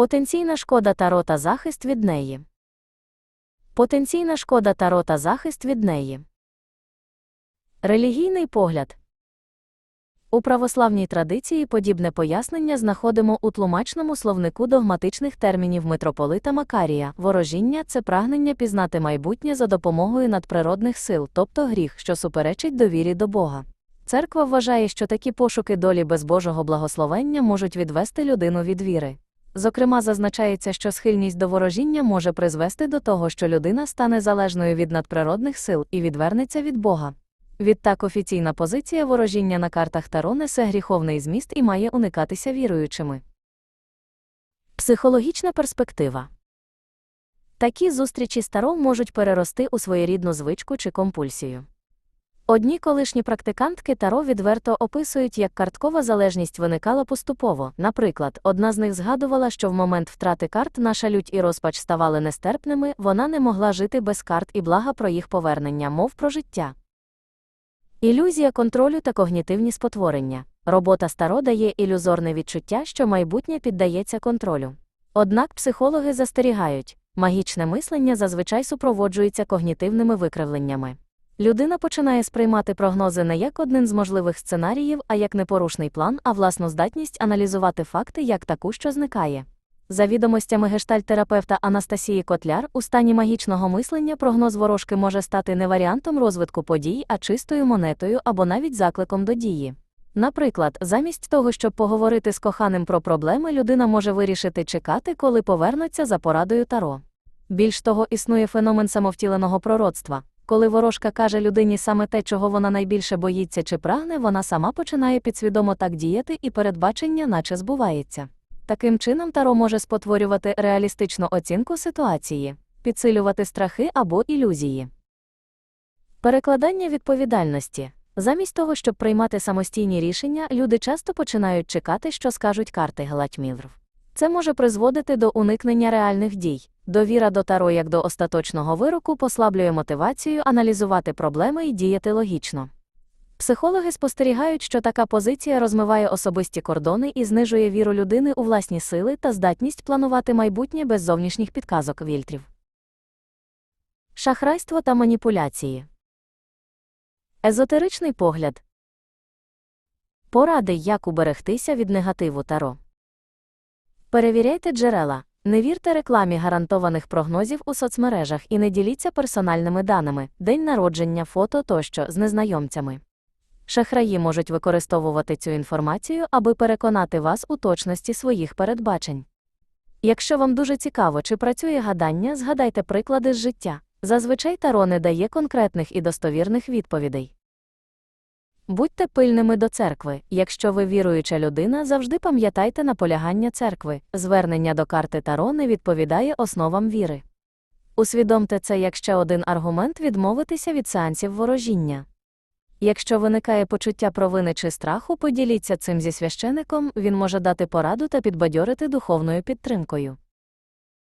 Потенційна шкода таро та захист від неї. Потенційна шкода таро та захист від неї. Релігійний погляд. У православній традиції подібне пояснення знаходимо у тлумачному словнику догматичних термінів митрополита Макарія. Ворожіння це прагнення пізнати майбутнє за допомогою надприродних сил, тобто гріх, що суперечить довірі до Бога. Церква вважає, що такі пошуки долі без Божого благословення можуть відвести людину від віри. Зокрема, зазначається, що схильність до ворожіння може призвести до того, що людина стане залежною від надприродних сил і відвернеться від Бога. Відтак офіційна позиція ворожіння на картах Таро несе гріховний зміст і має уникатися віруючими. Психологічна перспектива Такі зустрічі з Таро можуть перерости у своєрідну звичку чи компульсію. Одні колишні практикантки Таро відверто описують, як карткова залежність виникала поступово. Наприклад, одна з них згадувала, що в момент втрати карт наша лють і розпач ставали нестерпними, вона не могла жити без карт і блага про їх повернення, мов про життя. Ілюзія контролю та когнітивні спотворення. Робота старо дає ілюзорне відчуття, що майбутнє піддається контролю. Однак психологи застерігають, магічне мислення зазвичай супроводжується когнітивними викривленнями. Людина починає сприймати прогнози не як один з можливих сценаріїв, а як непорушний план, а власну здатність аналізувати факти як таку, що зникає. За відомостями гештальтерапевта Анастасії Котляр, у стані магічного мислення прогноз ворожки може стати не варіантом розвитку подій, а чистою монетою або навіть закликом до дії. Наприклад, замість того, щоб поговорити з коханим про проблеми, людина може вирішити чекати, коли повернеться за порадою таро. Більш того, існує феномен самовтіленого пророцтва. Коли ворожка каже людині саме те, чого вона найбільше боїться чи прагне, вона сама починає підсвідомо так діяти, і передбачення наче збувається. Таким чином, таро може спотворювати реалістичну оцінку ситуації, підсилювати страхи або ілюзії. Перекладання відповідальності. Замість того, щоб приймати самостійні рішення, люди часто починають чекати, що скажуть карти Гелатьмілрв. Це може призводити до уникнення реальних дій. Довіра до таро як до остаточного вироку послаблює мотивацію аналізувати проблеми і діяти логічно. Психологи спостерігають, що така позиція розмиває особисті кордони і знижує віру людини у власні сили та здатність планувати майбутнє без зовнішніх підказок вільтрів. Шахрайство та маніпуляції. Езотеричний погляд. Поради, як уберегтися від негативу таро. Перевіряйте джерела. Не вірте рекламі гарантованих прогнозів у соцмережах і не діліться персональними даними, день народження, фото тощо з незнайомцями. Шахраї можуть використовувати цю інформацію, аби переконати вас у точності своїх передбачень. Якщо вам дуже цікаво, чи працює гадання, згадайте приклади з життя. Зазвичай таро не дає конкретних і достовірних відповідей. Будьте пильними до церкви. Якщо ви віруюча людина, завжди пам'ятайте наполягання церкви. Звернення до карти Таро не відповідає основам віри. Усвідомте це як ще один аргумент відмовитися від сеансів ворожіння. Якщо виникає почуття провини чи страху, поділіться цим зі священиком, він може дати пораду та підбадьорити духовною підтримкою.